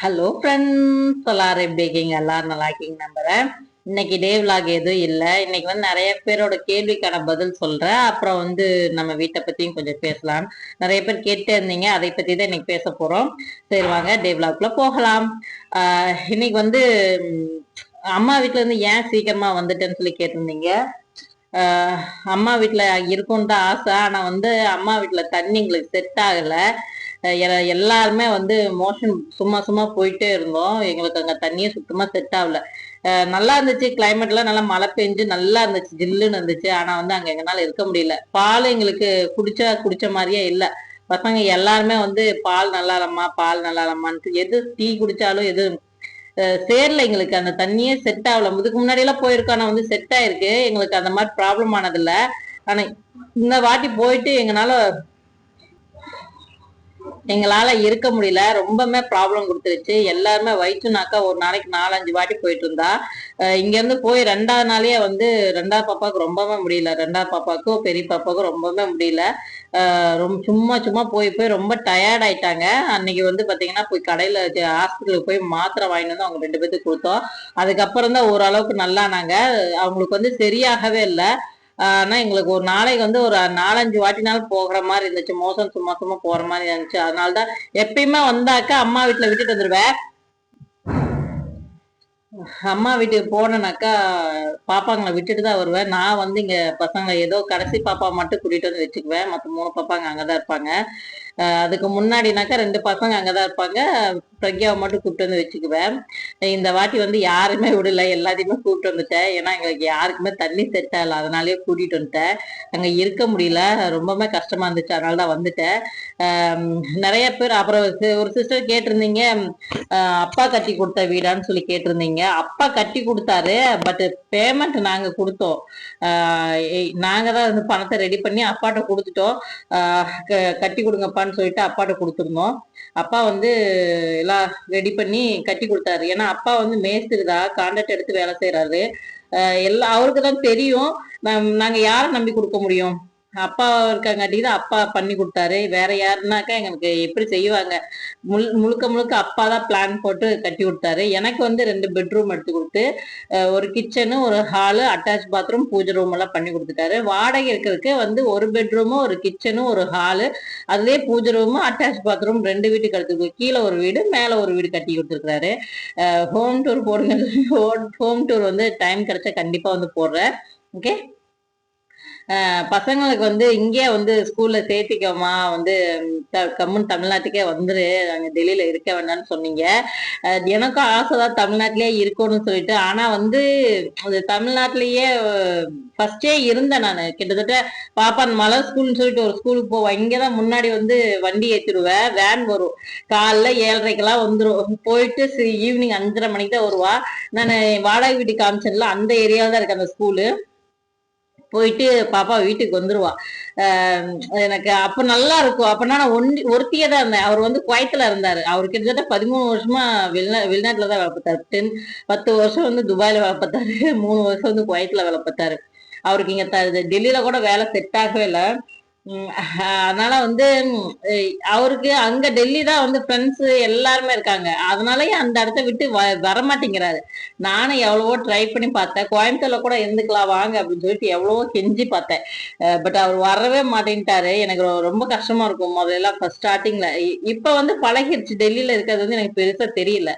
Hello friends எல்லாரும் எப்படி இருக்கீங்க? எல்லாரும் நல்லா இருக்கீங்க நம்புறேன். இன்னைக்கு டே vlog எதுவும் இல்லை. இன்னைக்கு வந்து நிறைய பேரோட கேள்விக்கான பதில் சொல்றேன். அப்புறம் வந்து நம்ம வீட்டை பத்தியும் கொஞ்சம் பேசலாம். நிறைய பேர் கேட்டே இருந்தீங்க. அதை பத்தி தான் இன்னைக்கு பேச போறோம். சரி வாங்க டே vlogக்குள்ள போகலாம். இன்னைக்கு வந்து அம்மா வீட்டுல இருந்து ஏன் சீக்கிரமா வந்துட்டேன்னு சொல்லி கேட்டிருந்தீங்க? அம்மா வீட்டுல இருக்கும்னு தான் ஆசை. ஆனா வந்து அம்மா வீட்டுல தண்ணி எங்களுக்கு செட் ஆகலை. எல்லாருமே வந்து மோஷன் சும்மா சும்மா போயிட்டே இருந்தோம். எங்களுக்கு அங்க தண்ணியே சுத்தமா செட் ஆகல. நல்லா இருந்துச்சு. கிளைமேட்லாம் எல்லாம் நல்லா மழை பெஞ்சு நல்லா இருந்துச்சு. ஜில்லுன்னு இருந்துச்சு. ஆனா வந்து அங்க எங்கனால இருக்க முடியல. பால் எங்களுக்கு குடிச்சா குடிச்ச மாதிரியே இல்ல. பசங்க எல்லாருமே வந்து பால் நல்லா இல்லம்மா பால் நல்லா இல்லம்மான்ட்டு எது டீ குடிச்சாலும் எது சேரல எங்களுக்கு. அந்த தண்ணியே செட் ஆகல. இதுக்கு முன்னாடி எல்லாம் போயிருக்கோம். ஆனா வந்து செட் ஆயிருக்கு. எங்களுக்கு அந்த மாதிரி ப்ராப்ளம் ஆனதில்ல. ஆனா இந்த வாட்டி போயிட்டு எங்கனால எங்களால இருக்க முடியல. ரொம்பவுமே ப்ராப்ளம் கொடுத்துருச்சு. எல்லாருமே வயிற்றுனாக்கா ஒரு நாளைக்கு நாலஞ்சு வாட்டி போயிட்டு இருந்தா. இங்க இருந்து போய் ரெண்டாவது நாளே வந்து ரெண்டாவது பாப்பாவுக்கு ரொம்பவே முடியல. ரெண்டாவது பாப்பாவுக்கும் பெரிய பாப்பாவுக்கும் ரொம்பவே முடியல. ரொம்ப சும்மா சும்மா போய் போய் ரொம்ப டயர்ட் ஆயிட்டாங்க. அன்னைக்கு வந்து பாத்தீங்கன்னா போய் கடையில ஹாஸ்பிட்டலுக்கு போய் மாத்திரை வாங்கிட்டு வந்து அவங்க ரெண்டு பேர்த்துக்கு கொடுத்தோம். அதுக்கப்புறம் தான் ஓரளவுக்கு நல்லானாங்க. அவங்களுக்கு வந்து சரியாகவே இல்லை. ஆனா எங்களுக்கு ஒரு நாளைக்கு வந்து ஒரு நாலஞ்சு வாட்டினாலும் போகிற மாதிரி இருந்துச்சு. மோசம் சும்மா சும்மா போற மாதிரி இருந்துச்சு. அதனாலதான் எப்பயுமே வந்தாக்க அம்மா வீட்டுல விட்டுட்டு வந்துருவேன். அம்மா வீட்டுக்கு போனேனாக்கா பாப்பாங்களை விட்டுட்டு தான் வருவேன். நான் வந்து இங்க பசங்களை ஏதோ கடைசி பாப்பா மட்டும் கூட்டிட்டு வந்து வச்சுக்குவேன். மத்த மூணு பாப்பாங்க அங்கதான் இருப்பாங்க. அதுக்கு முன்னாடினாக்கா ரெண்டு பசங்க அங்கதான் இருப்பாங்க. பிரக்யாவை மட்டும் கூப்பிட்டு வந்து வச்சுக்குவேன். இந்த வாட்டி வந்து யாருமே விடல. எல்லாத்தையுமே கூப்பிட்டு வந்துட்டேன். ஏன்னா எங்களுக்கு யாருக்குமே தண்ணி செட் ஆகல அதனாலயே கூட்டிட்டு வந்துட்டேன். அங்க இருக்க முடியல. ரொம்பவுமே கஷ்டமா இருந்துச்சு. அதனால தான் வந்துட்டேன். நிறைய பேர் அப்புறம் ஒரு சிஸ்டர் கேட்டிருந்தீங்க. அப்பா கட்டி கொடுத்த வீடான்னு சொல்லி கேட்டிருந்தீங்க. அப்பா கட்டி கொடுத்தாரு பட் பேமெண்ட் நாங்க கொடுத்தோம். நாங்க தான் வந்து பணத்தை ரெடி பண்ணி அப்பாட்ட கொடுத்துட்டோம். க- கட்டி கொடுங்கப்பான்னு சொல்லிட்டு அப்பாட்ட கொடுத்துருந்தோம். அப்பா வந்து எல்லாம் ரெடி பண்ணி கட்டி கொடுத்தாரு. ஏன்னா அப்பா வந்து மேஸ்திரி தான் கான்ட்ராக்ட் எடுத்து வேலை செய்யறாரு எல்லாம் அவருக்கு தான் தெரியும். நம்- நாங்க யாரை நம்பி கொடுக்க முடியும்? அப்பா இருக்காங்காட்டி தான் அப்பா பண்ணி கொடுத்தாரு. வேற யாருனாக்கா எங்களுக்கு எப்படி செய்வாங்க? முழு முழுக்க முழுக்க அப்பா தான் பிளான் போட்டு கட்டி கொடுத்தாரு. எனக்கு வந்து ரெண்டு பெட்ரூம் எடுத்து கொடுத்து ஒரு கிச்சனு ஒரு ஹாலு அட்டாச் பாத்ரூம் பூஜை ரூம் எல்லாம் பண்ணி கொடுத்துட்டாரு. வாடகை இருக்கிறதுக்கு வந்து ஒரு பெட்ரூமும் ஒரு கிச்சனும் ஒரு ஹாலு அதுலேயே பூஜை ரூமும் அட்டாச் பாத்ரூம் ரெண்டு வீட்டுக்கு எடுத்து கீழே ஒரு வீடு மேலே ஒரு வீடு கட்டி கொடுத்துருக்காரு ஹோம் டூர் போடுங்க. ஹோம் டூர் வந்து டைம் கிடைச்சா கண்டிப்பா வந்து போடுறேன். ஓகே பசங்களுக்கு வந்து இங்கே வந்து ஸ்கூல்ல சேர்த்திக்கோமா வந்து கம்முன் கம்முன்னு தமிழ்நாட்டுக்கே வந்துரு. அங்க டெல்லியில இருக்க வேண்டாம்னு சொன்னீங்க. அஹ் எனக்கும் ஆசைதான் தமிழ்நாட்டிலேயே இருக்கணும்னு சொல்லிட்டு. ஆனா வந்து அது தமிழ்நாட்டிலேயே ஃபர்ஸ்டே இருந்தேன் நான். கிட்டத்தட்ட பாப்பா மலை ஸ்கூல்னு சொல்லிட்டு ஒரு ஸ்கூலுக்கு போவேன் இங்கதான் முன்னாடி வந்து வண்டி ஏற்றிடுவேன் வேன் வரும். காலைல ஏழரைக்கெல்லாம் வந்துடும் போயிட்டு ஈவினிங் அஞ்சரை மணிக்கு தான் வருவா. நான் வாடகை வீட்டுக்கு காமிச்சேன்ல அந்த ஏரியாவில் தான் இருக்கு அந்த ஸ்கூலு போயிட்டு பாப்பா வீட்டுக்கு வந்துருவா. எனக்கு அப்ப நல்லா இருக்கும். அப்பனா நான் ஒண்டி ஒருத்தியே தான் இருந்தேன். அவர் வந்து குவைத்துல இருந்தாரு. அவர் கிட்டத்தட்ட பதிமூணு வருஷமா வெளிநா வெளிநாட்டுல தான் வேலை பார்த்தாரு. டென் பத்து வருஷம் வந்து துபாயில வேலை பார்த்தாரு. மூணு வருஷம் வந்து குவைத்துல வேலை பார்த்தாரு. அவருக்கு இங்க த- டெல்லியில கூட வேலை செட் ஆகவே இல்லை. அதனால வந்து அவருக்கு அங்க டெல்லி தான் வந்து ஃப்ரெண்ட்ஸ் எல்லாருமே இருக்காங்க. அதனாலயே அந்த இடத்த விட்டு வ- வரமாட்டேங்கிறாரு. நானும் எவ்வளவோ ட்ரை பண்ணி பார்த்தேன். கோயம்புத்தூர்ல கூட இருந்துக்கலாம் வாங்க அப்படின்னு சொல்லிட்டு எவ்வளவோ கெஞ்சி பார்த்தேன். பட் அவர் வரவே மாட்டேன்ட்டாரு. எனக்கு ரொம்ப கஷ்டமா இருக்கும். முதல்ல ஃபர்ஸ்ட் ஸ்டார்டிங்ல இப்ப வந்து பழகிருச்சு. டெல்லியில இருக்கிறது வந்து எனக்கு பெருசா தெரியல.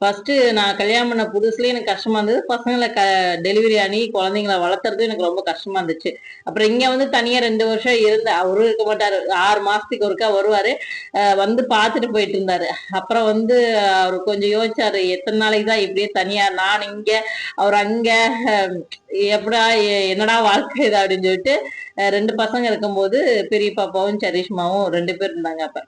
ஃபர்ஸ்ட் நான் கல்யாணம் பண்ண புதுசுலயே எனக்கு கஷ்டமா இருந்தது. பசங்களை க டெலிவரி ஆனி குழந்தைங்களை வளர்த்துறது எனக்கு ரொம்ப கஷ்டமா இருந்துச்சு. அப்புறம் இங்க வந்து தனியா ரெண்டு வருஷம் இருந்து அவரும் இருக்க மாட்டாரு. ஆறு மாசத்துக்கு ஒருக்கா வருவாரு. வந்து பார்த்துட்டு போயிட்டு இருந்தாரு. அப்புறம் வந்து அவர் கொஞ்சம் யோசிச்சாரு எத்தனை நாளைக்கு தான் இப்படியே தனியா நான் இங்க அவர் அங்க எப்படா எ- என்னடா வாழ்க்கை இது அப்படின்னு சொல்லிட்டு ரெண்டு பசங்க இருக்கும்போது பெரிய பாப்பாவும் சரிஷ்மாவும் ரெண்டு பேர் இருந்தாங்க அப்ப.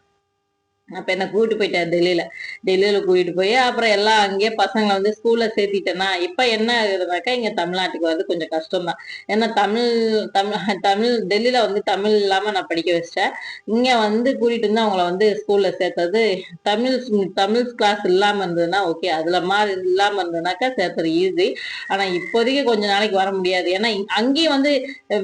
அப்ப என்ன கூட்டிட்டு போயிட்டேன் டெல்லியில. டெல்லியில கூட்டிட்டு போய் அப்புறம் எல்லாம் அங்கேயே பசங்களை வந்து ஸ்கூல்ல சேர்த்திட்டேன்னா இப்ப என்ன ஆகுதுனாக்கா இங்க தமிழ்நாட்டுக்கு வந்து கொஞ்சம் கஷ்டம் தான் ஏன்னா தமிழ் தமிழ் தமிழ் டெல்லியில வந்து தமிழ் இல்லாம நான் படிக்க வச்சிட்டேன். இங்க வந்து கூட்டிட்டு வந்து அவங்கள வந்து ஸ்கூல்ல சேர்த்தது தமிழ் தமிழ் கிளாஸ் இல்லாம இருந்ததுன்னா ஓகே அதுல மாதிரி இல்லாம இருந்ததுனாக்கா சேர்த்துறது ஈஸி ஆனா இப்போதைக்கு கொஞ்ச நாளைக்கு வர முடியாது. ஏன்னா அங்கேயும் வந்து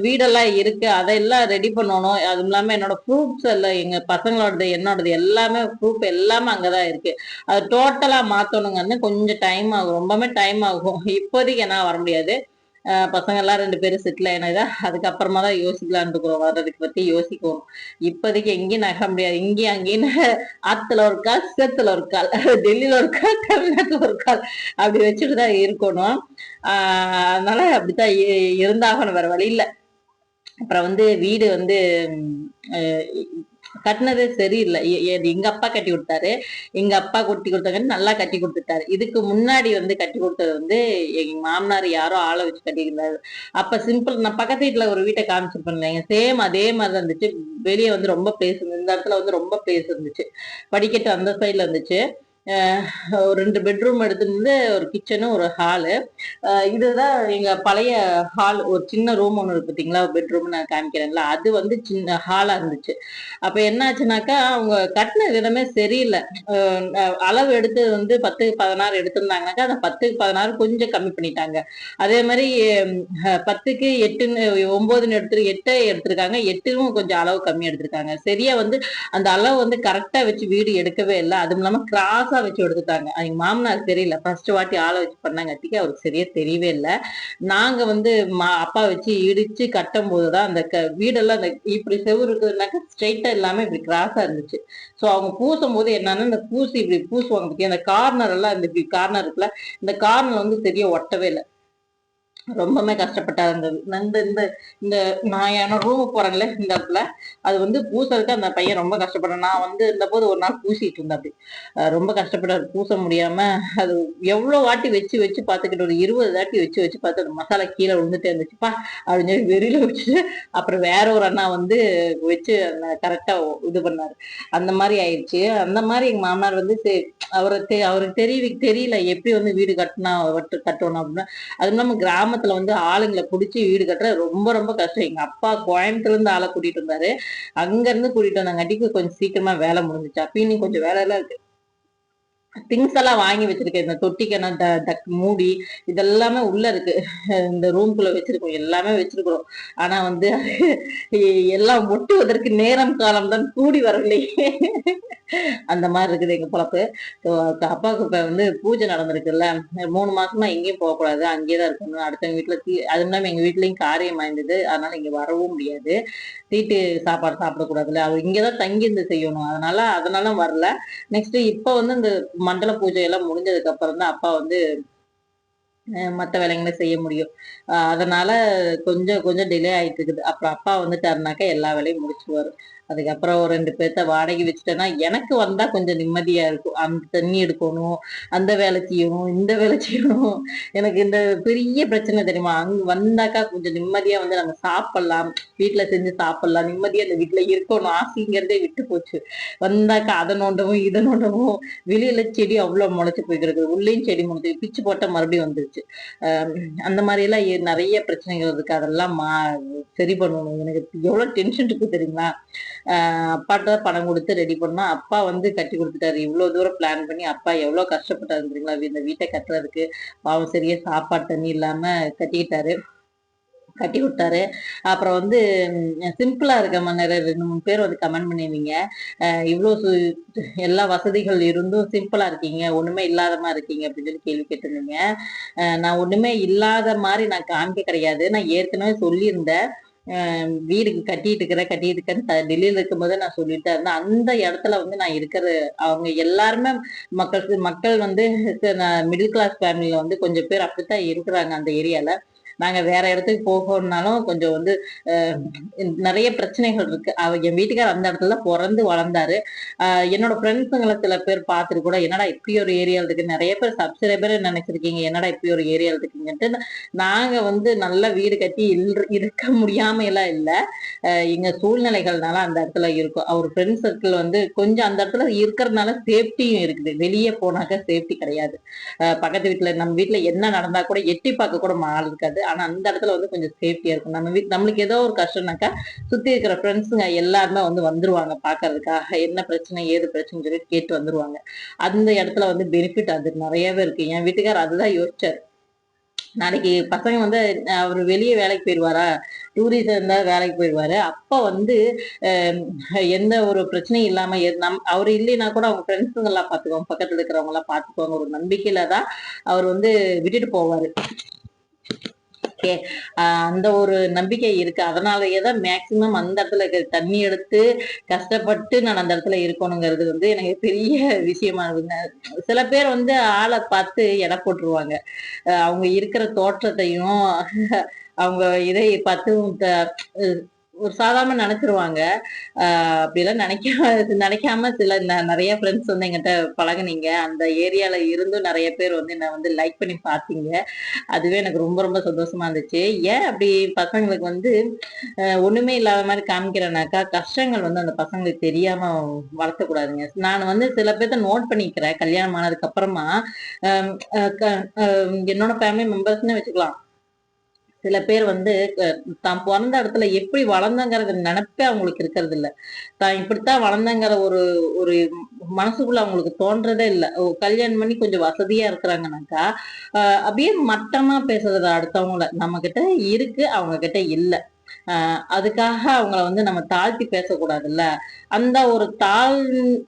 வீடெல்லாம் இருக்கு அதெல்லாம் ரெடி பண்ணணும். அதுவும் இல்லாம என்னோட ப்ரூஃப்ஸ் எல்லாம் எங்க பசங்களோடது என்னோடது எல்லாமே எல்லாமே ப்ரூஃப் எல்லாமே அங்கதான் இருக்கு. அது டோட்டலா மாத்தணுங்கன்னு கொஞ்சம் டைம் ஆகும். ரொம்பவே டைம் ஆகும். இப்போதைக்கு என்ன வர முடியாது. பசங்க எல்லாம் ரெண்டு பேரும் செட்டில் ஆயினதா அதுக்கப்புறமா தான் யோசிக்கலாம்னு இருக்கிறோம். வர்றதுக்கு பத்தி யோசிக்கணும் இப்போதைக்கு எங்கேயும் நகர முடியாது. இங்கேயும் அங்கேயும் ஆத்துல ஒரு கால் சேத்துல ஒரு கால் டெல்லியில ஒரு கால் தமிழ்நாட்டுல ஒரு கால். அப்படி வச்சுட்டு தான் இருக்கணும். ஆஹ் அதனால அப்படித்தான் இருந்தாகணும். வேற வழி இல்ல. அப்புறம் வந்து வீடு வந்து கட்டினதே சரியில்லை. எங்க அப்பா கட்டி கொடுத்தாரு. எங்க அப்பா கட்டி கொடுத்தாங்கன்னு நல்லா கட்டி கொடுத்துட்டாரு. இதுக்கு முன்னாடி வந்து கட்டி கொடுத்தது வந்து எங்க மாமனார் யாரோ ஆளை வச்சு கட்டியிருந்தாரு. அப்ப சிம்பிள் நான் பக்கத்து வீட்டுல ஒரு வீட்டை காமிச்சிருப்பேன் சேம் அதே மாதிரி இருந்துச்சு. வெளியே வந்து ரொம்ப பிளேஸ் இருந்துச்சு. இந்த இடத்துல வந்து ரொம்ப பிளேஸ் இருந்துச்சு. படிக்கட்டு அந்த சைட்ல இருந்துச்சு. ஒரு ரெண்டு பெட்ரூம் எடுத்துருந்து ஒரு கிச்சனும் ஒரு ஹாலு இதுதான் எங்க பழைய ஹால் ஒரு சின்ன ரூம் ஒன்று இருக்கு பார்த்தீங்களா பெட்ரூம் நான் காமிக்கிறேன்ல. அது வந்து சின்ன ஹாலா இருந்துச்சு. அப்ப என்ன ஆச்சுனாக்கா அவங்க கட்டின விதமே சரியில்லை. அளவு எடுத்து வந்து பத்துக்கு பதினாறு எடுத்திருந்தாங்கனாக்கா அந்த பத்துக்கு பதினாறு கொஞ்சம் கம்மி பண்ணிட்டாங்க. அதே மாதிரி பத்துக்கு எட்டுன்னு ஒன்பதுன்னு எடுத்து எட்டை எடுத்திருக்காங்க. எட்டுக்கும் கொஞ்சம் அளவு கம்மி எடுத்திருக்காங்க. சரியா வந்து அந்த அளவு வந்து கரெக்டா வச்சு வீடு எடுக்கவே இல்லை. அதுவும் இல்லாம கிராஸ் வச்சு எடுத்துட்டாங்க. அவங்க மாமனார் தெரியல. ஃபர்ஸ்ட் வாட்டி ஆளை வச்சு பண்ணாங்கட்டிக்கு அவருக்கு சரியா தெரியவே இல்லை. நாங்க வந்து மா- அப்பா வச்சு இடிச்சு கட்டும் போதுதான் அந்த க- வீடெல்லாம் அந்த இப்படி செவுரு இருக்குதுனாக்கா ஸ்ட்ரைட்டா இல்லாம இப்படி கிராஸா இருந்துச்சு. ஸோ அவங்க பூசும் போது என்னன்னா இந்த பூசி இப்படி பூசுவாங்க பத்தி அந்த கார்னர் எல்லாம் இந்த இப்படி கார்னர் இருக்குல்ல இந்த கார்னர் வந்து சரியா ஒட்டவே இல்லை. ரொம்பவுமே கஷ்டப்பட்டா இருந்தது இந்த இந்த இந்த நான் என்னோட ரூமுக்கு போறேன்ல இந்த இடத்துல அது வந்து பூசறதுக்கு அந்த பையன் ரொம்ப கஷ்டப்பட்டான். நான் வந்து இருந்த போது ஒரு நாள் பூசிட்டு இருந்தேன் அப்படி. ரொம்ப கஷ்டப்பட்டாரு பூச முடியாம அது எவ்வளவு வாட்டி வச்சு வச்சு பார்த்துக்கிட்டு ஒரு இருபது வாட்டி வச்சு வச்சு பார்த்து அந்த மசாலா கீழே விழுந்துட்டே இருந்துச்சுப்பா அப்படின்னு சொல்லி வெறியில வச்சுட்டு அப்புறம் வேற ஒரு அண்ணா வந்து வச்சு கரெக்டா இது பண்ணாரு. அந்த மாதிரி ஆயிடுச்சு. அந்த மாதிரி எங்க மாமனார் வந்து சரி, அவருக்கு தெரிய தெரியல எப்படி வந்து வீடு கட்டினா கட்டணும் அப்படின்னு அதுவும் இல்லாம கிராமத்துல வந்து ஆளுங்களை புடிச்சு வீடு கட்டுற ரொம்ப ரொம்ப கஷ்டம். எங்க அப்பா கோயம்புத்தூர்ல இருந்து ஆளை கூட்டிட்டு வந்தாரு. அங்க இருந்து கூட்டிட்டு வந்தாங்காட்டிக்கு கொஞ்சம் சீக்கிரமா வேலை முடிஞ்சுச்சு. அப்பயும் கொஞ்சம் வேலை எல்லாம் இருக்கு. திங்ஸ் எல்லாம் வாங்கி வச்சிருக்கேன். இந்த தொட்டிக்கண மூடி இதெல்லாமே உள்ள இருக்கு. இந்த ரூம்குள்ள வச்சிருக்கோம். எல்லாமே வச்சிருக்கிறோம். ஆனா வந்து எல்லாம் ஒட்டுவதற்கு நேரம் காலம் தான் கூடி வரவில்லை. அந்த மாதிரி இருக்குது எங்க பொழப்பு. So, அப்பாவுக்கு இப்ப வந்து பூஜை நடந்திருக்குல்ல. மூணு மாசமா எங்கேயும் போகக்கூடாது அங்கேயே தான் இருக்கணும். அடுத்தவங்க வீட்டுல தீ அது இல்லாம எங்க வீட்லயும் காரியம் வாய்ந்தது அதனால இங்க வரவும் முடியாது. தீட்டு சாப்பாடு சாப்பிடக்கூடாதுல்ல அவ இங்கதான் தங்கி இருந்து செய்யணும். அதனால அதனால வரல. நெக்ஸ்ட் இப்ப வந்து இந்த மண்டல பூஜை எல்லாம் முடிஞ்சதுக்கு அப்புறம் தான் அப்பா வந்து அஹ் மத்த வேலைங்களை செய்ய முடியும். அதனால கொஞ்சம் கொஞ்சம் டிலே ஆயிட்டு இருக்குது. அப்புறம் அப்பா வந்துட்டாருனாக்கா எல்லா வேலையும் முடிச்சுவாரு அதுக்கப்புறம் ஒரு ரெண்டு பேர்த்த வாடகை வச்சுட்டேன்னா எனக்கு வந்தா கொஞ்சம் நிம்மதியா இருக்கும். அந்த தண்ணி எடுக்கணும் அந்த வேலை செய்யணும் இந்த வேலை செய்யணும். எனக்கு இந்த பெரிய பிரச்சனை தெரியுமா? அங்க வந்தாக்கா கொஞ்சம் நிம்மதியா வந்து நம்ம சாப்பிடலாம். வீட்டுல செஞ்சு சாப்பிடலாம். நிம்மதியா அந்த வீட்டுல இருக்கணும். ஆசைங்கிறதே விட்டு போச்சு. வந்தாக்கா அதை நோண்டவும் இதை நோண்டவும். வெளியில செடி அவ்வளவு முளைச்சு போய்க்கிறது உள்ளேயும் செடி முளைச்சு பிச்சு போட்ட மறுபடியும் வந்துருச்சு. அந்த மாதிரி எல்லாம் நிறைய பிரச்சனைகள் இருக்கு. அதெல்லாம் மா சரி பண்ணணும். எனக்கு எவ்வளவு டென்ஷன் இருக்கு தெரியுங்களா? அப்பாட்ட பணம் கொடுத்து ரெடி பண்ணா அப்பா வந்து கட்டி கொடுத்துட்டாரு. இவ்வளோ தூரம் பிளான் பண்ணி அப்பா எவ்வளோ கஷ்டப்பட்டாரு தெரியுங்களா? இந்த வீட்டை கட்டுறதுக்கு பாவம் சரியா சாப்பாடு தண்ணி இல்லாம கட்டிக்கிட்டாரு. கட்டி விட்டாரு அப்புறம் வந்து சிம்பிளா இருக்க மன்னர் ரெண்டு மூணு பேர் வந்து கமெண்ட் பண்ணிருந்தீங்க இவ்வளோ சு- எல்லா வசதிகள் இருந்தும் சிம்பிளா இருக்கீங்க. ஒண்ணுமே இல்லாத மாதிரி இருக்கீங்க அப்படின்னு சொல்லி கேள்வி கேட்டிருந்தீங்க. நான் ஒண்ணுமே இல்லாத மாதிரி நான் காமிக்க கிடையாது. நான் ஏற்கனவே சொல்லியிருந்தேன். வீடு கட்டிட்டு இருக்கிறேன் கட்டிட்டு இருக்கேன் த- டெல்லியில இருக்கும்போது நான் சொல்லிட்டு இருந்தேன். அந்த இடத்துல வந்து நான் இருக்கிற அவங்க எல்லாருமே மக்களுக்கு மக்கள் வந்து மிடில் கிளாஸ் ஃபேமிலியில வந்து கொஞ்சம் பேர் அப்படித்தான் இருக்கிறாங்க அந்த ஏரியால நாங்க வேற இடத்துக்கு போகணும்னாலும் கொஞ்சம் வந்து நிறைய பிரச்சனைகள் இருக்கு. அவ என் வீட்டுக்கார் அந்த இடத்துல பிறந்து வளர்ந்தாரு. என்னோட ஃப்ரெண்ட்ஸுங்களை சில பேர் பார்த்துட்டு கூட என்னடா இப்படி ஒரு ஏரியால இருக்கு? நிறைய பேர் சப்ஸ்கிரைபர் நினைச்சிருக்கீங்க. என்னடா இப்படி ஒரு ஏரியால இருக்கீங்கன்ட்டு? நாங்க வந்து நல்ல வீடு கட்டி இல்- இருக்க முடியாம எல்லாம் இல்லை எங்க சூழ்நிலைகள்னால அந்த இடத்துல இருக்கும். அவர் ஃப்ரெண்ட் சர்க்கிள் வந்து கொஞ்சம் அந்த இடத்துல இருக்கிறதுனால சேஃப்டியும் இருக்குது. வெளியே போனாக்க சேஃப்டி கிடையாது. ஆஹ் பக்கத்து வீட்டுல நம்ம வீட்டுல என்ன நடந்தா கூட எட்டி பார்க்க கூட ஆள் இருக்காது. ஆனா அந்த இடத்துல வந்து கொஞ்சம் சேஃப்டியா இருக்கும். நம்ம வீட் நம்மளுக்கு ஏதோ ஒரு கஷ்டம்னாக்கா சுத்தி இருக்கிற ஃப்ரெண்ட்ஸுங்க எல்லாருமே வந்து வந்துருவாங்க பாக்குறதுக்காக. என்ன பிரச்சனை ஏது பிரச்சனை சொல்லி கேட்டு வந்துருவாங்க. அந்த இடத்துல வந்து பெனிஃபிட் அது. நிறையவே இருக்கு. என் வீட்டுக்கார் அதுதான் யோசிச்சாரு. நாளைக்கு பசங்க வந்து அவர் வெளியே வேலைக்கு போயிடுவாரா டூரிசம் இருந்தா வேலைக்கு போயிடுவாரு அப்ப வந்து அஹ், எந்த ஒரு பிரச்சனையும் இல்லாம நம் அவர் இல்லைன்னா கூட அவங்க ஃப்ரெண்ட்ஸுங்க எல்லாம் பாத்துக்குவாங்க. பக்கத்துல இருக்கிறவங்க எல்லாம் பாத்துக்குவாங்க. ஒரு நம்பிக்கையில தான் அவர் வந்து விட்டுட்டு போவாரு. ஓகே. அந்த ஒரு நம்பிக்கை இருக்கு. அதனாலயே தான் மேக்சிமம் அந்த இடத்துல தண்ணி எடுத்து கஷ்டப்பட்டு நான் அந்த இடத்துல இருக்கணுங்கிறது வந்து எனக்கு பெரிய விஷயமா இருக்குங்க சில பேர் வந்து ஆளை பார்த்து எடை போட்டுருவாங்க. அவங்க இருக்கிற தோற்றத்தையும் அவங்க இதை பார்த்து ஒரு சாதாரண நினைச்சிருவாங்க. அப்படிலாம் நினைக்க நினைக்காம சில நிறைய ஃப்ரெண்ட்ஸ் வந்து எங்கிட்ட பழகுனீங்க. அந்த ஏரியால இருந்தும் நிறைய பேர் வந்து என்னை வந்து லைக் பண்ணி பார்த்தீங்க. அதுவே எனக்கு ரொம்ப ரொம்ப சந்தோஷமா இருந்துச்சு. ஏன் அப்படி பசங்களுக்கு வந்து ஒன்றுமே ஒண்ணுமே இல்லாத மாதிரி காமிக்கிறேனாக்கா கஷ்டங்கள் வந்து அந்த பசங்களுக்கு தெரியாம வளர்த்தக்கூடாதுங்க நான் வந்து சில பேர்த்த நோட் பண்ணிக்கிறேன். கல்யாணம் ஆனதுக்கு அப்புறமா க- என்னோட ஃபேமிலி மெம்பர்ஸ்னு வச்சுக்கலாம். சில பேர் வந்து தான் பிறந்த இடத்துல எப்படி வளர்ந்தங்கிறது நினைப்பே அவங்களுக்கு இருக்கிறது இல்ல தான் இப்படித்தான் வளர்ந்தங்கிற ஒரு ஒரு மனசுக்குள்ள அவங்களுக்கு தோன்றதே இல்லை. ஓ, கல்யாணம் பண்ணி கொஞ்சம் வசதியா இருக்கிறாங்கனாக்கா ஆஹ் அப்படியே மட்டமா பேசுறது அடுத்தவங்கள நம்ம கிட்ட இருக்கு அவங்க கிட்ட இல்லை. அதுக்காக அவங்கள வந்து நம்ம தாழ்த்தி பேசக்கூடாதுல்ல? அந்த ஒரு தாழ்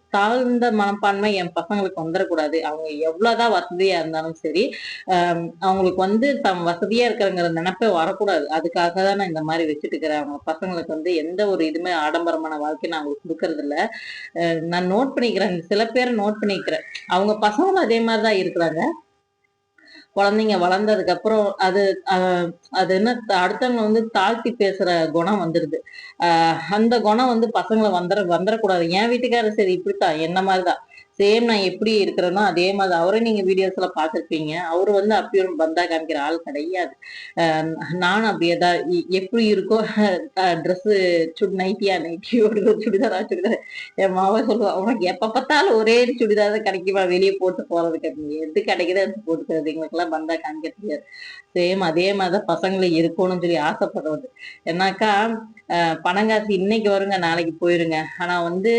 தாழ்ந்த மனப்பான்மை என் பசங்களுக்கு வந்துடக்கூடாது அவங்க எவ்வளவுதான் வசதியா இருந்தாலும் சரி ஆஹ் அவங்களுக்கு வந்து தம் வசதியா இருக்கிறங்கிற நினைப்பே வரக்கூடாது. அதுக்காக தான் நான் இந்த மாதிரி வச்சுட்டு இருக்கிறேன் அவங்க பசங்களுக்கு வந்து எந்த ஒரு இதுமே ஆடம்பரமான வாழ்க்கை நான் அவங்களுக்கு கொடுக்கறது இல்ல நான் நோட் பண்ணிக்கிறேன். சில பேரை நோட் பண்ணிக்கிறேன். அவங்க பசங்களும் அதே மாதிரி தான் இருக்கிறாங்க. குழந்தைங்க வளர்ந்ததுக்கு அப்புறம் அது அஹ், அது என்ன அடுத்தவங்க வந்து தாழ்த்தி பேசுற குணம் வந்துருது. ஆஹ் அந்த குணம் வந்து பசங்களை வந்துட வந்துடக்கூடாது என் வீட்டுக்காரர் சரி இப்படித்தான். என்ன மாதிரிதான்? சேம் நான் எப்படி இருக்கிறேனோ அதே மாதிரி அவரை நீங்க வீடியோஸ்ல பார்த்துருப்பீங்க. அவரு வந்து அப்படி பந்தா காமிக்கிற ஆள் கிடையாது. ஆஹ் நானும் அப்படியே தான். எப்படி இருக்கோ ட்ரெஸ் சுடி நைட்டியா நைட்டியோட சுடிதாரா சுடிதார். என் மாவ சொல்லுவா உனக்கு எப்ப பார்த்தாலும் ஒரே சுடிதார் தான் கிடைக்குமா? வெளியே போட்டு போறதுக்கு? நீ எது கிடைக்குதோ அது போட்டுக்கிறது எங்களுக்கெல்லாம் பந்தா காமிக்க தெரியாது. சேம் அதே மாதிரிதான் பசங்களை இருக்கணும்னு சொல்லி ஆசைப்படுறது. ஏன்னாக்கா ஆஹ் பணங்காசு இன்னைக்கு வருங்க நாளைக்கு போயிருங்க. ஆனா வந்து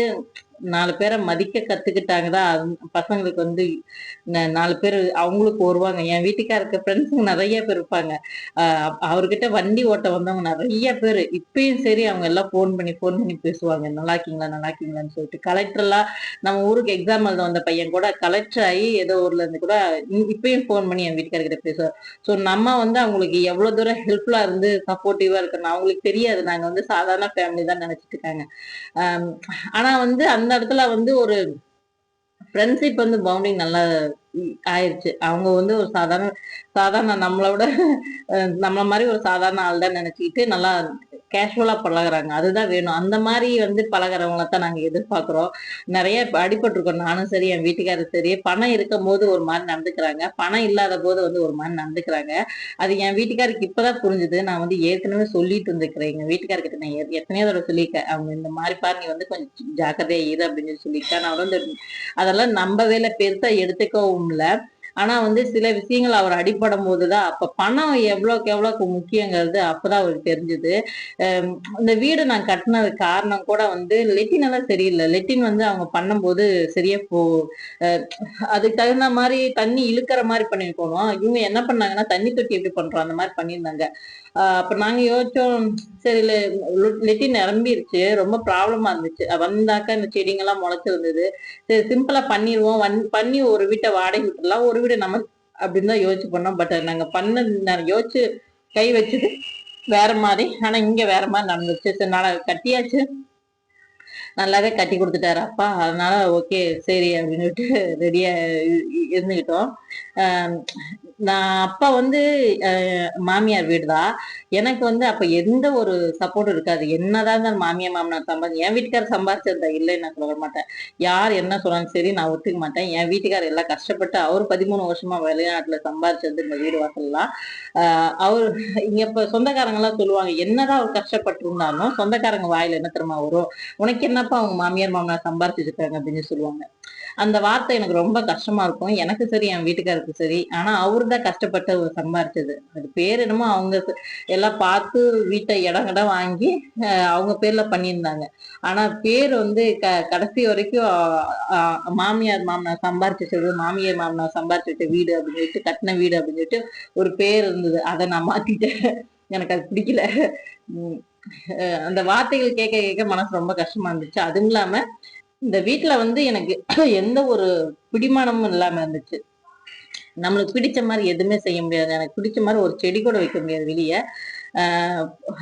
நாலு பேரை மதிக்க கத்துக்கிட்டாங்க தான் பசங்களுக்கு வந்து ந- நாலு பேர் அவங்களுக்கு வருவாங்க. என் வீட்டுக்காரருக்கு ஃப்ரெண்ட்ஸுங்க நிறைய பேர் இருப்பாங்க. அவர்கிட்ட வண்டி ஓட்ட வந்தவங்க நிறைய பேர். இப்பயும் சரி அவங்க எல்லாம் ஃபோன் பண்ணி ஃபோன் பண்ணி பேசுவாங்க. நல்லா இருக்கீங்களா? நல்லா இருக்கீங்களான்னு சொல்லிட்டு. கலெக்டர்லாம் நம்ம ஊருக்கு எக்ஸாம் எழுத வந்த பையன் கூட கலெக்டர் ஆகி ஏதோ ஊர்ல இருந்து கூட இப்பயும் ஃபோன் பண்ணி என் வீட்டுக்காரர்கிட்ட பேசுவார். ஸோ நம்ம வந்து அவங்களுக்கு எவ்வளவு தூரம் ஹெல்ப்ஃபுல்லா இருந்து சப்போர்ட்டிவா இருக்கணும் அவங்களுக்கு தெரியாது. நாங்க வந்து சாதாரண ஃபேமிலி தான் நினைச்சிட்டு இருக்காங்க. ஆனால் ஆனா வந்து அந்த அந்த இடத்துல வந்து ஒரு ஃப்ரெண்ட்ஷிப் வந்து பவுண்டிங் நல்லா ஆயிடுச்சு ஆயிருச்சு. அவங்க வந்து ஒரு சாதாரண சாதாரண நம்மளோட நம்மள மாதிரி ஒரு சாதாரண ஆள் தான் நினைச்சுக்கிட்டு நல்லா கேஷுவலா பழகுறாங்க. அதுதான் வேணும். அந்த மாதிரி வந்து பழகுறவங்கள தான் நாங்க எதிர்பார்க்கிறோம். நிறைய அடிபட்டிருக்கோம். நானும் சரி என் வீட்டுக்காரரும் சரி. பணம் இருக்கும் போது ஒரு மாதிரி நடந்துக்கிறாங்க. பணம் இல்லாத போது வந்து ஒரு மாதிரி நடந்துக்கிறாங்க. அது என் வீட்டுக்காருக்கு இப்பதான் புரிஞ்சுது. நான் வந்து ஏற்கனவே சொல்லிட்டு இருந்துக்கிறேன் எங்க வீட்டுக்காரர்கிட்ட நான் எத்தனையோ தடவை சொல்லியிருக்கேன். அவங்க இந்த மாதிரி பாரு நீ வந்து கொஞ்சம் ஜாக்கிரதையா இரு அப்படின்னு சொல்லி சொல்லியிருக்கேன் நான் வந்து அதெல்லாம் நம்பவே இல்லை. பெருசா எடுத்துக்கவும் இல்லை. ஆனா வந்து சில விஷயங்கள் அவர் அடிப்படும் போதுதான். அப்ப பணம் எவ்வளோக்கு எவ்வளோக்கு முக்கியங்கிறது அப்பதான் அவருக்கு தெரிஞ்சது. இந்த வீடு நான் கட்டினது காரணம் கூட வந்து லெட்டின் எல்லாம் சரியில்லை. லெட்டின் வந்து அவங்க பண்ணும்போது சரியா போ அதுக்கு தகுந்த மாதிரி தண்ணி இழுக்கிற மாதிரி பண்ணிருக்கணும் இவங்க என்ன பண்ணாங்கன்னா தண்ணி தொட்டி எப்படி பண்றோம்? அந்த மாதிரி பண்ணியிருந்தாங்க. அப்ப நாங்க யோசிச்சோம் சரி லெட்டின் நிரம்பிருச்சு. ரொம்ப ப்ராப்ளமா இருந்துச்சு. வந்தாக்கா இந்த செடிங்கெல்லாம் முளைச்சிருந்தது. சரி சிம்பிளா பண்ணிடுவோம் பண்ணி ஒரு வீட்டை வாடகை விட்டுலாம் ஒரு வீடு நம்ம அப்படின்னு தான் யோசிச்சு பண்ணோம். பட் நாங்க பண்ண நான் யோசிச்சு கை வச்சது வேற மாதிரி. ஆனா இங்க வேற மாதிரி நடந்துச்சு. சரி நான் கட்டியாச்சு. நல்லாவே கட்டி கொடுத்துட்டாரு அப்பா. அதனால ஓகே சரி அப்படின்னுட்டு ரெடியா இருந்துகிட்டோம். நான் அப்பா வந்து மாமியார் மாமியார் வீடுதான் எனக்கு வந்து அப்ப எந்த ஒரு சப்போர்ட் இருக்காது. என்னதான் இருந்தாலும் மாமியார் மாமனார் சம்பாதி என் வீட்டுக்காரர் சம்பாதிச்சிருந்தா இல்லைன்னு நான் சொல்ல மாட்டேன். யார் என்ன சொன்னாலும் சரி நான் ஒத்துக்க மாட்டேன். என் வீட்டுக்காரர் எல்லாம் கஷ்டப்பட்டு அவர் பதிமூணு வருஷமா வெளிநாட்டுல சம்பாதிச்சது இந்த வீடு வாசல்லாம். அவர் இங்க இப்ப சொந்தக்காரங்க எல்லாம் சொல்லுவாங்க என்னதான் அவர் கஷ்டப்பட்டிருந்தாலும் சொந்தக்காரங்க வாயில என்ன தெரியுமா வரும்? உனக்கு என்னப்பா அவங்க மாமியார் மாமனார் சம்பாதிச்சிருக்காங்க அப்படின்னு சொல்லுவாங்க. அந்த வார்த்தை எனக்கு ரொம்ப கஷ்டமா இருக்கும். எனக்கு சரி என் வீட்டுக்காருக்கு சரி. ஆனா அவரு தான் கஷ்டப்பட்டு சம்பாரிச்சது. அது பேர் என்னமோ அவங்க எல்லாம் பார்த்து வீட்டை இடம் இடம் வாங்கி அஹ், அவங்க பேர்ல பண்ணியிருந்தாங்க. ஆனா பேர் வந்து க கடைசி வரைக்கும் மாமியார் மாமனார் சம்பாரிச்சது மாமியார் மாமனார் சம்பாரிச்சு வீடு அப்படின்னு சொல்லிட்டு கட்டின வீடு அப்படின்னு சொல்லிட்டு ஒரு பேர் இருந்தது. அதை நான் மாத்திட்டேன். எனக்கு அது பிடிக்கல. உம் அந்த வார்த்தைகள் கேட்க கேட்க மனசு ரொம்ப கஷ்டமா இருந்துச்சு. அதுவும் இல்லாம இந்த வீட்டுல வந்து எனக்கு எந்த ஒரு பிடிமானமும் இல்லாம இருந்துச்சு. நம்மளுக்கு பிடிச்ச மாதிரி எதுவுமே செய்ய முடியாது. எனக்கு பிடிச்ச மாதிரி ஒரு செடி கூட வைக்க முடியாது வெளியே.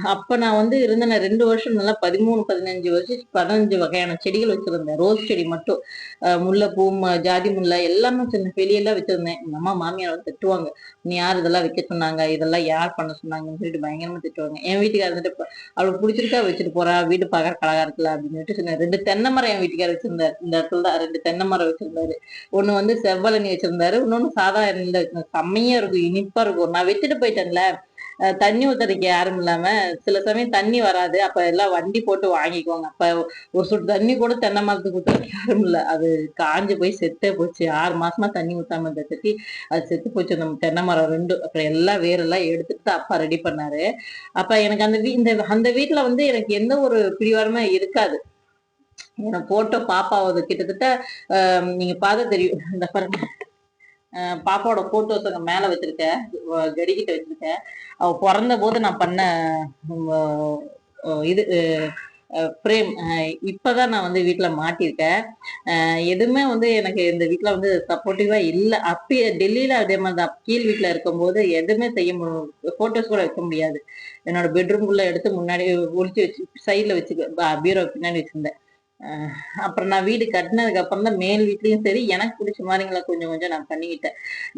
அப்ப நான் வந்து இருந்தேன். ரெண்டு வருஷம் நல்லா பதிமூணு பதினஞ்சு வருஷம் பதினஞ்சு வகையான செடிகள் வச்சிருந்தேன். ரோஸ் செடி மட்டும். முல்லை முல்லைப்பூ ம- ஜாதி முல்லை எல்லாமே சின்ன வெளியெல்லாம் வச்சிருந்தேன் எங்க அம்மா மாமியார் வந்து திட்டுவாங்க. நீ யார் இதெல்லாம் வைக்க சொன்னாங்க? இதெல்லாம் யார் பண்ண சொன்னாங்கன்னு சொல்லிட்டு பயங்கரமா திட்டுவாங்க. என் வீட்டுக்காரர் வந்துட்டு அவளுக்கு பிடிச்சிருக்கா? வச்சுட்டு போறா. வீடு பார்க்க அழகா அப்படின்னு சொல்லிட்டு சொன்னேன் ரெண்டு தென்னை மரம் என் வீட்டுக்காரர் வச்சிருந்தாரு. இந்த இடத்துல தான் ரெண்டு தென்னை மரம் வச்சிருந்தாரு. ஒண்ணு வந்து செவ்வலனி வச்சிருந்தாரு. இன்னொன்னு சாதா எண்ணெயில வச்சிருந்தாரு. செம்மையா இருக்கும். இனிப்பா இருக்கும். நான் வச்சுட்டு போயிட்டேன்ல. தண்ணி ஊத்தறதுக்கு யாரும் இல்லாம சில சமயம் தண்ணி வராது. அப்ப எல்லாம் வண்டி போட்டு வாங்கிக்குவாங்க அப்ப ஒரு சொட்டு தண்ணி கூட தென்னை மரத்துக்கு ஊத்துறதுக்கு யாரும் இல்ல. அது காஞ்சு போய் செத்தே போச்சு. ஆறு மாசமா தண்ணி ஊத்தாம இருந்த செட்டி அது செத்து போச்சு. நம்ம தென்னை மரம் ரெண்டு அப்புறம் எல்லாம் வேரெல்லாம் எடுத்துட்டு அப்பா ரெடி பண்ணாரு. அப்ப எனக்கு அந்த வீ இந்த அந்த வீட்டுல வந்து எனக்கு எந்த ஒரு பிடிவாரமே இருக்காது. எனக்கு போட்டோ பாப்பாவது கிட்டத்தட்ட நீங்க பார்த்த தெரியும். இந்த பாருங்க. பாப்பாவோட போட்டோ ஒருத்தவங்க மேல வச்சிருக்க கடிக்கிட்ட வச்சிருக்க அவ பிறந்த போது நான் பண்ண இது ஃப்ரேம் இப்பதான் நான் வந்து வீட்டுல மாட்டியிருக்கேன் எதுவுமே வந்து எனக்கு இந்த வீட்டுல வந்து சப்போர்ட்டிவா இல்லை. அப்பயே டெல்லியில அதே மாதிரி தான் கீழ் வீட்டுல இருக்கும்போது எதுவுமே செய்ய முடியும் போட்டோஸ் கூட வைக்க முடியாது. என்னோட பெட்ரூம்குள்ள எடுத்து முன்னாடி ஒழிச்சு வச்சு சைட்ல வச்சு பீரோ பின்னாடி வச்சிருந்தேன். அப்புறம் நான் வீடு கட்டினதுக்கு அப்புறம் தான் மேல் வீட்லயும் சரி எனக்கு பிடிச்ச மாதிரிங்களை கொஞ்சம் கொஞ்சம் நான் பண்ணிக்கிட்டேன்.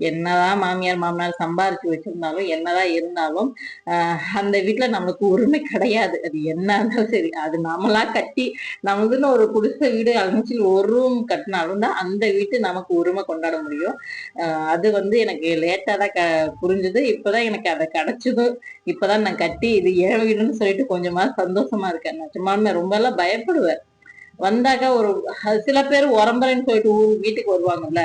என்னதான் மாமியார் மாமனார் சம்பாரிச்சு வச்சிருந்தாலும் என்னதான் இருந்தாலும் ஆஹ் அந்த வீட்டுல நம்மளுக்கு உரிமை கிடையாது. அது என்ன இருந்தாலும் சரி அது நாமளா கட்டி நமக்குன்னு ஒரு குடிசை வீடு அமைச்சு ஒரு ரூம் கட்டினாலும் தான் அந்த வீட்டு நமக்கு உரிமை கொண்டாட முடியும். ஆஹ் அது வந்து எனக்கு லேட்டா தான் க புரிஞ்சுது. இப்பதான் எனக்கு அதை கிடைச்சதும் இப்பதான் நான் கட்டி இது ஏன் வீடுன்னு சொல்லிட்டு கொஞ்சமா சந்தோஷமா இருக்கேன். நான் சும்மா ரொம்ப எல்லாம் பயப்படுவேன். வந்தாக்கா ஒரு சில பேர் உரம்பரைன்னு சொல்லிட்டு ஊர் வீட்டுக்கு வருவாங்கல்ல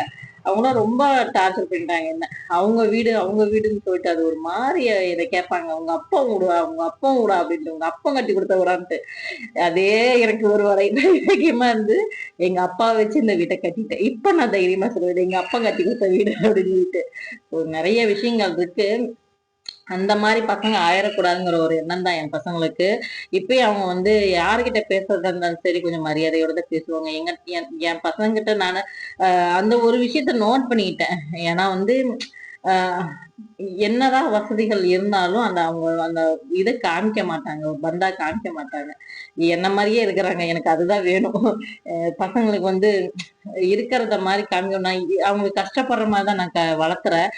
அவங்களாம் ரொம்ப டார்ச்சர் பண்ணிட்டாங்க என்ன அவங்க வீடு அவங்க வீடுன்னு சொல்லிட்டு அது ஒரு மாதிரி இதை கேட்பாங்க. அவங்க அப்பா விடுவா அவங்க அப்பா விடா அப்படின்ட்டு உங்க அப்பா கட்டி கொடுத்த விடான்ட்டு அதே எனக்கு ஒரு வரை தைரியமா இருந்து எங்க அப்பா வச்சு இந்த வீட்டை கட்டிட்டேன். இப்ப நான் தைரியமா சொல்லுவேன் எங்க அப்பா கட்டி கொடுத்த வீடு அப்படின்னு சொல்லிட்டு. நிறைய விஷயங்கள் இருக்கு. அந்த மாதிரி பசங்க ஆயிடக்கூடாதுங்கிற ஒரு எண்ணம் தான் என் பசங்களுக்கு. இப்பயும் அவங்க வந்து யார்கிட்ட பேசுறதா இருந்தாலும் சரி கொஞ்சம் மரியாதையோட தான் பேசுவாங்க. எங்க என் பசங்க கிட்ட நான் அந்த ஒரு விஷயத்த நோட் பண்ணிக்கிட்டேன். ஏன்னா வந்து என்னதான் வசதிகள் இருந்தாலும் அந்த அவங்க அந்த இதை காமிக்க மாட்டாங்க பந்தா காமிக்க மாட்டாங்க. என்ன மாதிரியே இருக்கிறாங்க எனக்கு அதுதான் வேணும். பசங்களுக்கு வந்து இருக்கிறத மாதிரி காமிக்கணும். நான் அவங்க கஷ்டப்படுற மாதிரி தான் நான் க- வளர்த்துறேன்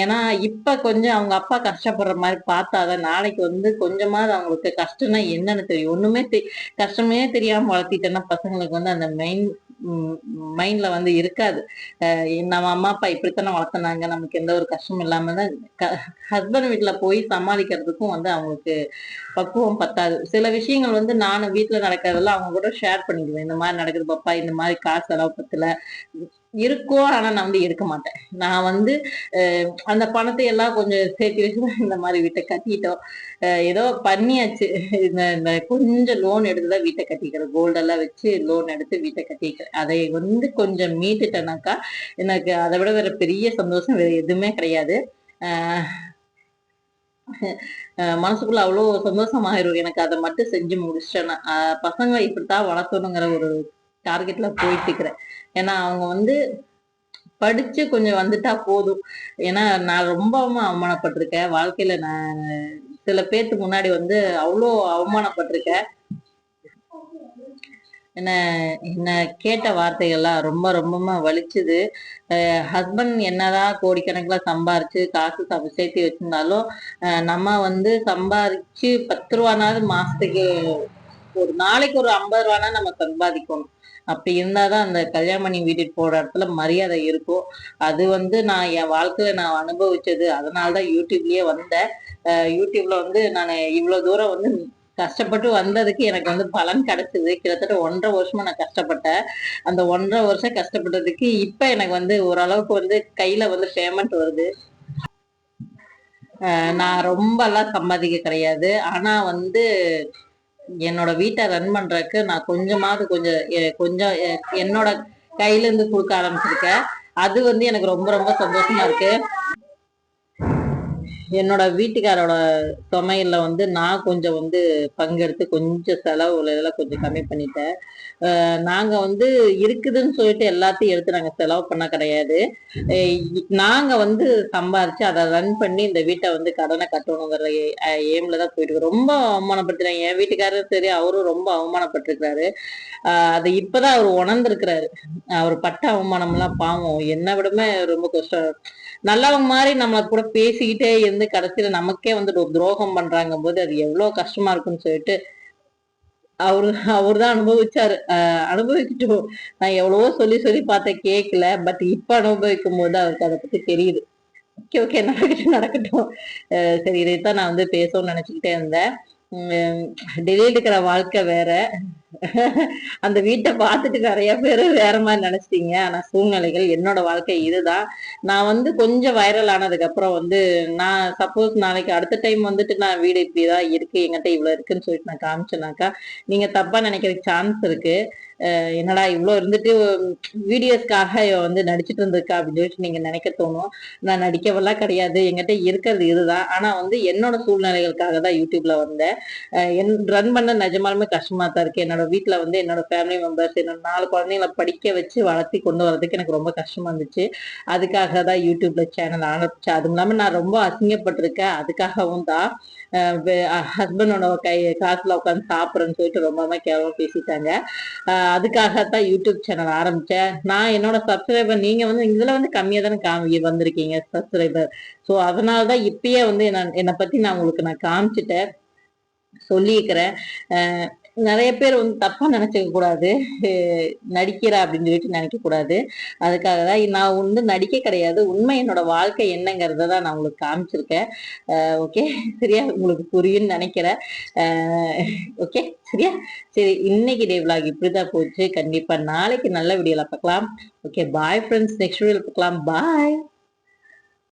ஏன்னா இப்ப கொஞ்சம் அவங்க அப்பா கஷ்டப்படுற மாதிரி பார்த்தாதான் நாளைக்கு வந்து கொஞ்சமாவது அவங்களுக்கு கஷ்டம்னா என்னன்னு தெரியும். ஒண்ணுமே தெ கஷ்டமே தெரியாம வளர்த்திட்டேன்னா பசங்களுக்கு வந்து அந்த மெயின் மைண்ட்ல வந்து இருக்காது. நம்ம அம்மா அப்பா இப்படித்தானே வளர்த்தினாங்க. நமக்கு எந்த ஒரு கஷ்டமும் இல்லாம தான் ஹஸ்பண்ட் வீட்டுல போய் சமாளிக்கிறதுக்கும் வந்து அவங்களுக்கு பக்குவம் பத்தாது. சில விஷயங்கள் வந்து நானும் வீட்டுல நடக்கிறதெல்லாம் அவங்க கூட ஷேர் பண்ணிக்குவேன். இந்த மாதிரி நடக்குது பாப்பா இந்த மாதிரி காசு செலவு பத்தல இருக்கும் ஆனா நான் வந்து எடுக்க மாட்டேன். நான் வந்து அந்த பணத்தை எல்லாம் கொஞ்சம் சேர்த்து வச்சு இந்த மாதிரி வீட்டை கட்டிட்டோம். ஏதோ பண்ணியாச்சு. இந்த கொஞ்சம் லோன் எடுத்துதான் வீட்டை கட்டிக்கிறேன். கோல்டெல்லாம் வச்சு லோன் எடுத்து வீட்டை கட்டிக்கிறேன். அதை வந்து கொஞ்சம் மீட்டுட்டேனாக்கா எனக்கு அதை விட வேற பெரிய சந்தோஷம் வேற எதுவுமே கிடையாது. ஆஹ் மனசுக்குள்ள அவ்வளோ சந்தோஷமாயிரும். எனக்கு அதை மட்டும் செஞ்சு முடிச்சிட்டேன்னா. பசங்களை இப்படித்தான் வளர்த்தணுங்கிற ஒரு டார்கெட்ல போயிட்டு இருக்கிறேன் ஏன்னா அவங்க வந்து படிச்சு கொஞ்சம் வந்துட்டா போதும். ஏன்னா நான் ரொம்பவும் அவமானப்பட்டிருக்கேன். வாழ்க்கையில நான் சில பேர்த்துக்கு முன்னாடி வந்து அவ்வளோ அவமானப்பட்டிருக்கேன். என்ன என்ன கேட்ட வார்த்தைகள்லாம் ரொம்ப ரொம்பமா வலிச்சுது. ஹஸ்பண்ட் என்னதான் கோடிக்கணக்குல சம்பாரிச்சு காசு சம்ப சேர்த்து வச்சிருந்தாலும் நம்ம வந்து சம்பாரிச்சு பத்து ரூபானாவது மாசத்துக்கு ஒரு நாளைக்கு ஒரு ஐம்பது ரூபானா நம்ம சம்பாதிக்கணும். அப்படி இருந்தாதான் அந்த கல்யாணம் பண்ணி வீட்டுக்கு போற இடத்துல மரியாதை இருக்கும். அது வந்து நான் என் வாழ்க்கையில நான் அனுபவிச்சது. அதனாலதான் யூடியூப்லயே வந்தேன். யூடியூப்ல வந்து நான் இவ்வளவு தூரம் வந்து கஷ்டப்பட்டு வந்ததுக்கு எனக்கு வந்து பலன் கிடைச்சது. கிட்டத்தட்ட ஒன்றரை வருஷமா நான் கஷ்டப்பட்டேன். அந்த ஒன்றரை வருஷம் கஷ்டப்பட்டதுக்கு இப்ப எனக்கு வந்து ஓரளவுக்கு வந்து கையில வந்து பேமெண்ட் வருது. நான் ரொம்ப எல்லாம் சம்பாதிக்க கிடையாது. ஆனா வந்து என்னோட வீட்டை ரன் பண்றதுக்கு நான் கொஞ்சமாவது கொஞ்சம் கொஞ்சம் என்னோட கையில இருந்து கொடுக்க ஆரம்பிச்சிருக்கேன். அது வந்து எனக்கு ரொம்ப ரொம்ப சந்தோஷமா இருக்கு. என்னோட வீட்டுக்காரோட சமையல்ல வந்து நான் கொஞ்சம் வந்து பங்கெடுத்து கொஞ்சம் செலவு இதெல்லாம் கொஞ்சம் கம்மி பண்ணிட்டேன். நாங்க வந்து இருக்குதுன்னு சொல்லிட்டு எல்லாத்தையும் எடுத்து நாங்க செலவு பண்ண கிடையாது. நாங்க வந்து சம்பாரிச்சு அதை ரன் பண்ணி இந்த வீட்டை வந்து கடனை கட்டணுங்கிற எய்ம்ல தான் போயிட்டு ரொம்ப அவமானப்படுத்துறாங்க என் வீட்டுக்காரரும் சரி அவரும் ரொம்ப அவமானப்பட்டிருக்கிறாரு. ஆஹ் அதை இப்பதான் அவர் உணர்ந்திருக்கிறாரு. அவர் பட்ட அவமானம் எல்லாம் பாவம். என்னை விடமே ரொம்ப கஷ்டம். நல்லவங்க மாதிரி நம்மள கூட பேசிக்கிட்டே இருந்து கடைசியில நமக்கே வந்து ஒரு துரோகம் பண்றாங்க போது அது எவ்வளவு கஷ்டமா இருக்குன்னு சொல்லிட்டு அவரு அவர் தான் அனுபவிச்சாரு. அஹ் அனுபவிக்கட்டும். நான் எவ்வளவோ சொல்லி சொல்லி பார்த்தேன் கேட்கல பட் இப்ப அனுபவிக்கும் போது அவருக்கு அதை பத்தி தெரியுது. Okay okay. நடக்கட்டும். நடக்கட்டும் சரி இதைத்தான் நான் வந்து பேசணும்னு நினைச்சுக்கிட்டே இருந்தேன். டெல்லியில் இருக்கிற வாழ்க்கை வேற. அந்த வீட்டை பார்த்துட்டு நிறைய பேர் வேற மாதிரி நினைச்சிட்டீங்க. ஆனா சூழ்நிலைகள் என்னோட வாழ்க்கை இதுதான். நான் வந்து கொஞ்சம் வைரல் ஆனதுக்கு அப்புறம் வந்து நான் சப்போஸ் நாளைக்கு அடுத்த டைம் வந்துட்டு நான் வீடு இப்படிதான் இருக்கு எங்கிட்ட இவ்வளவு இருக்குன்னு சொல்லிட்டு நான் காமிச்சேனாக்கா நீங்க தப்பா நினைக்கிறதுக்கு சான்ஸ் இருக்கு. என்னடா இவ்வளோ இருந்துட்டு வீடியோஸ்க்காக வந்து நடிச்சிட்டு இருந்திருக்கா அப்படின்னு சொல்லிட்டு நீங்கள் நினைக்க தோணும். நான் நடிக்கவெல்லாம் கிடையாது. என்கிட்ட இருக்கிறது இதுதான். ஆனால் வந்து என்னோட சூழ்நிலைகளுக்காக தான் யூடியூப்ல வந்தேன். என் ரன் பண்ண நிஜமாலுமே கஷ்டமாக தான் இருக்கு. என்னோட வீட்டில் வந்து என்னோட ஃபேமிலி மெம்பர்ஸ் என்னோட நாலு குழந்தைங்களை படிக்க வச்சு வளர்த்தி கொண்டு வரதுக்கு எனக்கு ரொம்ப கஷ்டமாக இருந்துச்சு. அதுக்காக தான் யூடியூப்ல சேனல் ஆரம்பிச்சேன். அதுவும் இல்லாமல் நான் ரொம்ப அசிங்கப்பட்டிருக்கேன். அதுக்காகவும் தான். ஹஸ்பண்டோட கை காசுல உட்காந்து சாப்பிட்றேன்னு சொல்லிட்டு ரொம்பவே கேவலமா பேசிட்டாங்க. அதுக்காக அதுக்காகத்தான் யூடியூப் சேனல் ஆரம்பித்தேன் நான் என்னோட சப்ஸ்கிரைபர் நீங்கள் வந்து இதில் வந்து கம்மியாக தானே காமி வந்திருக்கீங்க சப்ஸ்கிரைபர் ஸோ அதனால தான் இப்பயே வந்து நான் என்னை பற்றி நான் உங்களுக்கு நான் காமிச்சிட்டேன். சொல்லியிருக்கிறேன். நிறைய பேர் வந்து தப்பா நினைச்சுக்க கூடாது. நடிக்கிற நடிக்கிறா அப்படின்னு சொல்லிட்டு நினைக்க கூடாது. அதுக்காக தான் நான் வந்து நடிக்க கிடையாது. உண்மை என்னோட வாழ்க்கை என்னங்கிறத தான் நான் உங்களுக்கு காமிச்சிருக்கேன். ஓகே சரியா? உங்களுக்கு புரியும்னு நினைக்கிறேன். ஓகே சரியா? சரி இன்னைக்கு டே vlog இப்படிதான் போச்சு. கண்டிப்பா நாளைக்கு நல்ல வீடியோல பார்க்கலாம். ஓகே பாய் ஃப்ரெண்ட்ஸ் நெக்ஸ்ட் வீடியோல பார்க்கலாம். பாய்